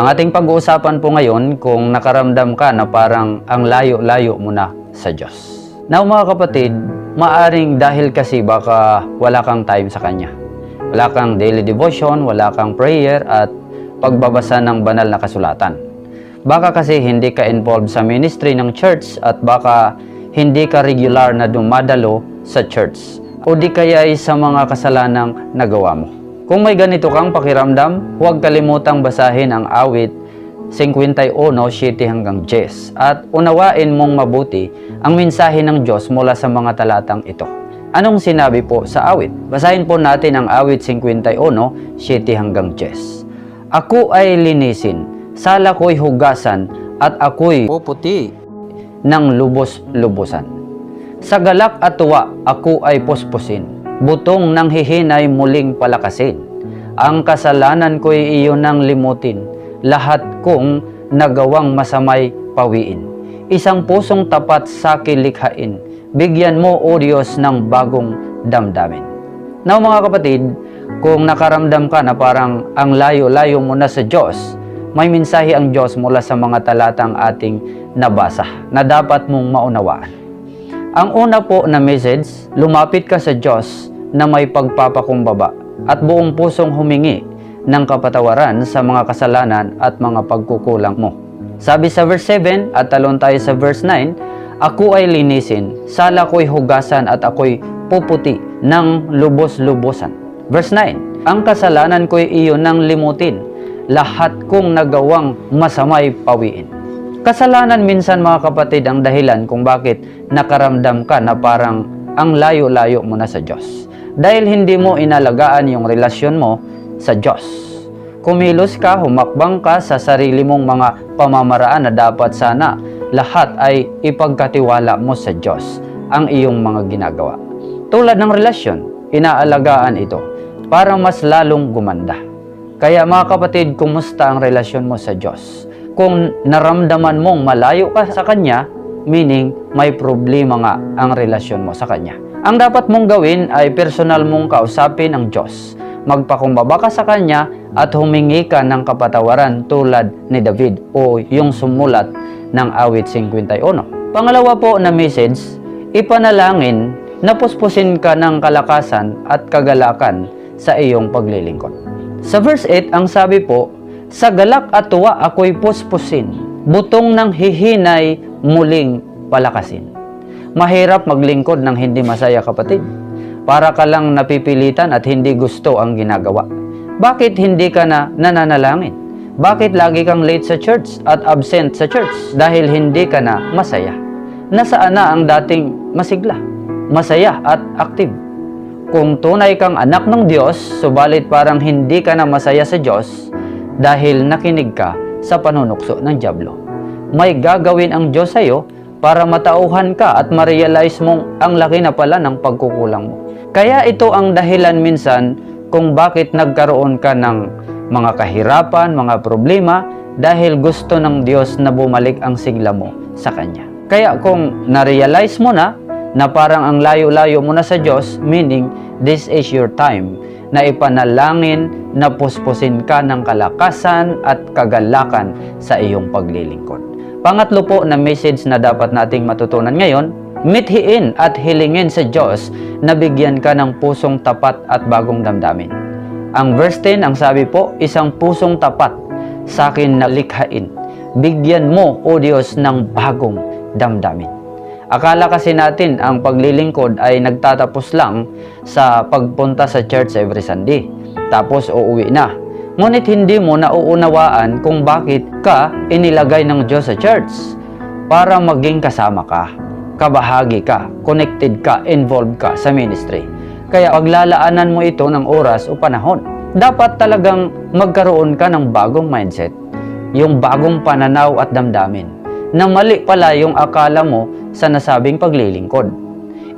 Ang ating pag-uusapan po ngayon kung nakaramdam ka na parang ang layo-layo mo na sa Diyos. Now mga kapatid, maaring dahil kasi baka wala kang time sa Kanya. Wala kang daily devotion, wala kang prayer at pagbabasa ng banal na kasulatan. Baka kasi hindi ka involved sa ministry ng church at baka hindi ka regular na dumadalo sa church o di kaya ay sa mga kasalanang nagawa mo. Kung may ganito kang pakiramdam, huwag kalimutang basahin ang awit 51, 7 hanggang 10 at unawain mong mabuti ang mensahe ng Diyos mula sa mga talatang ito. Anong sinabi po sa awit? Basahin po natin ang awit 51, 7 hanggang 10. Ako ay linisin, sala ko'y hugasan, at ako'y puputi ng lubos-lubusan. Sa galak at tuwa, ako ay posposin. Butong ng hihinay muling palakasin. Ang kasalanan ko'y iyon nang limutin. Lahat kong nagawang masamay pawiin. Isang pusong tapat sa kilikhain. Bigyan mo, O Diyos, ng bagong damdamin. Now mga kapatid, kung nakaramdam ka na parang ang layo-layo mo na sa Diyos, may mensahe ang Diyos mula sa mga talatang ating nabasa na dapat mong maunawaan. Ang una po na message, lumapit ka sa Diyos na may pagpapakumbaba at buong pusong humingi ng kapatawaran sa mga kasalanan at mga pagkukulang mo. Sabi sa verse 7 at talon tayo sa verse 9, Ako ay linisin, sala ko'y hugasan at ako'y puputi ng lubos-lubosan. Verse 9, Ang kasalanan ko'y iyon ng limutin, lahat kong nagawang masamay pawiin. Kasalanan minsan mga kapatid ang dahilan kung bakit nakaramdam ka na parang ang layo-layo mo na sa Diyos. Dahil hindi mo inalagaan yung relasyon mo sa Diyos. Kumilos ka, humakbang ka sa sarili mong mga pamamaraan na dapat sana lahat ay ipagkatiwala mo sa Diyos ang iyong mga ginagawa. Tulad ng relasyon, inaalagaan ito para mas lalong gumanda. Kaya mga kapatid, kumusta ang relasyon mo sa Diyos? Kung naramdaman mong malayo ka sa Kanya, meaning may problema nga ang relasyon mo sa Kanya. Ang dapat mong gawin ay personal mong kausapin ang Diyos. Magpakumbaba ka sa Kanya at humingi ka ng kapatawaran tulad ni David o yung sumulat ng awit 51. Pangalawa po na message, ipanalangin na puspusin ka ng kalakasan at kagalakan sa iyong paglilingkod. Sa verse 8, ang sabi po, Sa galak at tuwa ako'y puspusin, butong ng hihinay muling palakasin. Mahirap maglingkod ng hindi masaya kapatid. Para ka lang napipilitan at hindi gusto ang ginagawa. Bakit hindi ka na nananalangin? Bakit lagi kang late sa church at absent sa church? Dahil hindi ka na masaya. Nasaan na ang dating masigla, masaya at active? Kung tunay kang anak ng Diyos, subalit parang hindi ka na masaya sa Diyos dahil nakinig ka sa panunukso ng Diablo. May gagawin ang Diyos sa iyo para matauhan ka at ma-realize mong ang laki na pala ng pagkukulang mo. Kaya ito ang dahilan minsan kung bakit nagkaroon ka ng mga kahirapan, mga problema dahil gusto ng Diyos na bumalik ang sigla mo sa Kanya. Kaya kung na-realize mo na na parang ang layo-layo mo na sa Diyos, meaning this is your time na ipanalangin na puspusin ka ng kalakasan at kagalakan sa iyong paglilingkod. Pangatlo po na message na dapat nating matutunan ngayon, mithiin at hilingin sa Diyos na bigyan ka ng pusong tapat at bagong damdamin. Ang verse 10, ang sabi po, isang pusong tapat sa akin na likhain. Bigyan mo, O Diyos, ng bagong damdamin. Akala kasi natin ang paglilingkod ay nagtatapos lang sa pagpunta sa church every Sunday. Tapos uuwi na. Ngunit hindi mo nauunawaan kung bakit ka inilagay ng Diyos sa church. Para maging kasama ka, kabahagi ka, connected ka, involved ka sa ministry. Kaya paglalaanan mo ito ng oras o panahon. Dapat talagang magkaroon ka ng bagong mindset, yung bagong pananaw at damdamin na mali pala yung akala mo sa nasabing paglilingkod.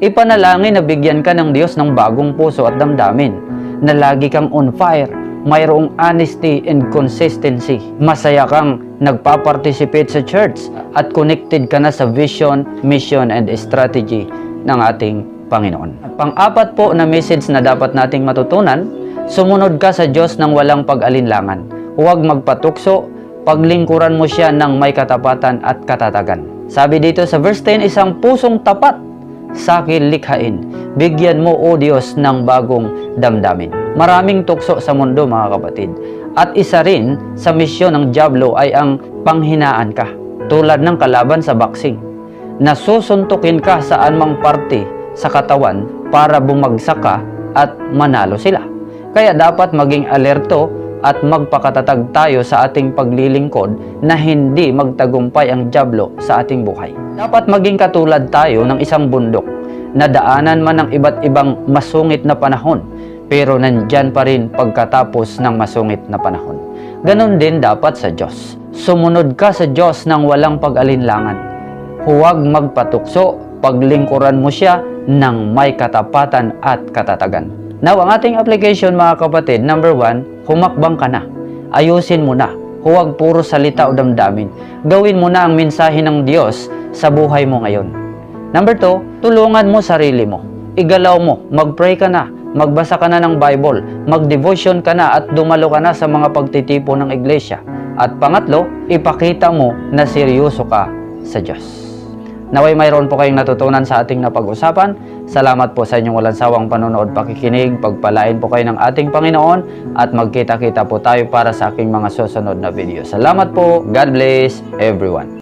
Ipanalangin na bigyan ka ng Diyos ng bagong puso at damdamin, na lagi kang on fire, mayroong honesty and consistency. Masaya kang nagpa-participate sa church at connected ka na sa vision, mission, and strategy ng ating Panginoon. Pang-apat po na message na dapat nating matutunan, sumunod ka sa Diyos ng walang pag-alinlangan. Huwag magpatukso, paglingkuran mo siya ng may katapatan at katatagan. Sabi dito sa verse 10, isang pusong tapat sa akin. Bigyan mo, O Diyos, ng bagong damdamin. Maraming tukso sa mundo, mga kapatid. At isa rin sa misyon ng Diablo ay ang panghinaan ka. Tulad ng kalaban sa boxing. Nasusuntukin ka saan mang parte sa katawan para bumagsak ka at manalo sila. Kaya dapat maging alerto at magpakatatag tayo sa ating paglilingkod na hindi magtagumpay ang Diablo sa ating buhay. Dapat maging katulad tayo ng isang bundok na daanan man ng iba't ibang masungit na panahon pero nandyan pa rin pagkatapos ng masungit na panahon. Ganon din dapat sa Diyos. Sumunod ka sa Diyos ng walang pag-alinlangan. Huwag magpatukso, paglingkuran mo siya ng may katapatan at katatagan. Now, ang ating application mga kapatid, number one, humakbang ka na. Ayusin mo na. Huwag puro salita o damdamin. Gawin mo na ang mensahe ng Diyos sa buhay mo ngayon. Number two, tulungan mo sarili mo. Igalaw mo, mag-pray ka na, magbasa ka na ng Bible, mag-devotion ka na at dumalo ka na sa mga pagtitipo ng iglesia. At pangatlo, ipakita mo na seryoso ka sa Diyos. Naway mayroon po kayong natutunan sa ating napag-usapan. Salamat po sa inyong walang sawang panonood, pakikinig, pagpalain po kayo ng ating Panginoon at magkita-kita po tayo para sa aking mga susunod na video. Salamat po. God bless everyone.